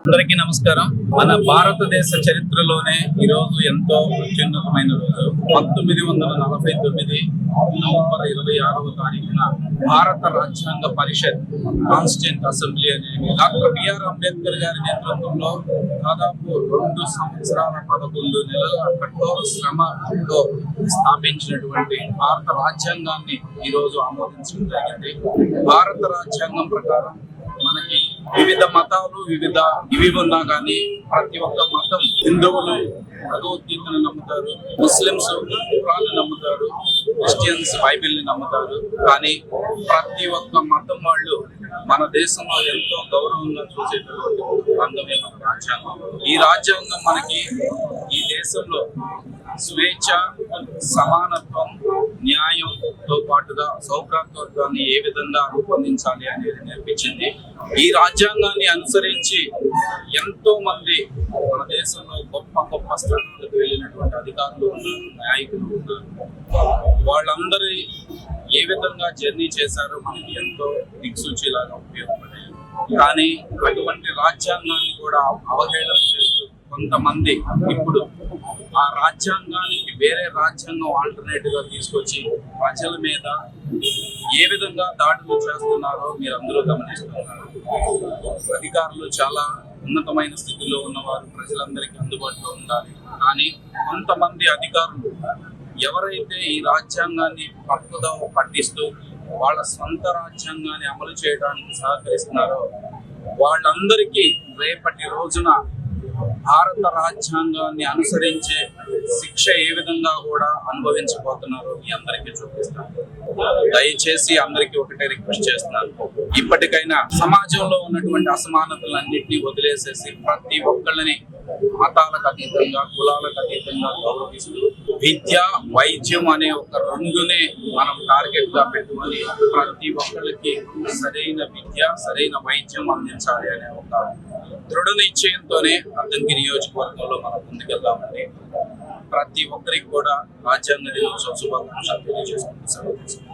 అందరికీ నమస్కారం. మన భారతదేశ చరిత్రలోనే ఈ రోజు ఎంతో అత్యున్నతమైన రోజు. పంతొమ్మిది వందల నలభై తొమ్మిది నవంబర్ ఇరవై ఆరవ తారీఖున భారత రాజ్యాంగ పరిషత్ కాన్స్టిట్యూంట్ అసెంబ్లీ అనేది డాక్టర్ బిఆర్ అంబేద్కర్ గారి నేతృత్వంలో దాదాపు రెండు సంవత్సరాల పదకొండు నెలల కఠోర శ్రమతో స్థాపించినటువంటి భారత రాజ్యాంగాన్ని ఈ రోజు ఆమోదించడం జరిగింది. భారత రాజ్యాంగం ప్రకారం వివిధ మతాలు వివిధ ఇవి ఉన్నా కానీ ప్రతి ఒక్క మతం హిందువులు భగవద్గీతను నమ్ముతారు ముస్లింస్ కురాన్ని నమ్ముతారు క్రిస్టియన్స్ బైబిల్ని నమ్ముతారు. కానీ ప్రతి ఒక్క మతం వాళ్ళు మన దేశంలో ఎంతో గౌరవంగా చూసేటటువంటి ఒక రంగమే మన రాజ్యాంగం. ఈ రాజ్యాంగం మనకి ఈ దేశంలో స్వేచ్ఛ సమానత్వం న్యాయంతో పాటుగా సౌభ్రాతత్వాన్ని ఏ విధంగా రూపొందించాలి అనేది నేర్పించింది. ఈ రాజ్యాంగాన్ని అనుసరించి ఎంతో మంది మన దేశంలో గొప్ప గొప్ప స్థానాలకు వెళ్ళినటువంటి అధికారులు ఉన్నారు నాయకులు ఉన్నారు. వాళ్ళందరి ఏ విధంగా జర్నీ చేశారో మనకి ఎంతో దిక్సూచిలాగా ఉపయోగపడే కానీ అటువంటి రాజ్యాంగాన్ని కూడా అవహేళన చేస్తూ కొంతమంది ఇప్పుడు ఆ రాజ్యాంగ వేరే రాజ్యాంగం ఆల్టర్నేటివ్గా తీసుకొచ్చి ప్రజల మీద ఏ విధంగా దాడులు చేస్తున్నారో మీరు అందరూ గమనిస్తున్నారు. అధికారులు చాలా ఉన్నతమైన స్థితిలో ఉన్నవారు ప్రజలందరికీ అందుబాటులో ఉండాలి. కానీ కొంతమంది అధికారులు ఎవరైతే ఈ రాజ్యాంగాన్ని పట్టుదవ పట్టిస్తూ వాళ్ళ సొంత రాజ్యాంగాన్ని అమలు చేయడానికి సహకరిస్తున్నారో వాళ్ళందరికీ రేపటి రోజున భారత రాజ్యాంగాన్ని అనుసరించే శిక్ష ఏ విధంగా కూడా అనుభవించబోతున్నారో మీ అందరికీ చూపిస్తాను. దయచేసి అందరికీ ఒకటే రిక్వెస్ట్ చేస్తున్నాను. ఇప్పటికైనా సమాజంలో ఉన్నటువంటి అసమానతలన్నింటినీ వదిలేసేసి ప్రతి ఒక్కళ్ళని మతాలకు అతీతంగా కులాలకు అతీతంగా గౌరవిస్తూ విద్య వైద్యం అనే ఒక రెండునే మనం టార్గెట్గా పెట్టుకొని ప్రతి ఒక్కరికి సరైన విద్య సరైన వైద్యం అందించాలి అనే ఒక దృఢ నిశ్చయంతోనే అద్దంకి నియోజకవర్గంలో మనం ముందుకెళ్దామండి. ప్రతి ఒక్కరికి కూడా రాజ్యాంగ దినోత్సవ శుభాకాంక్షలు తెలియజేసుకుంటూ సెలవు తీసుకుంటాం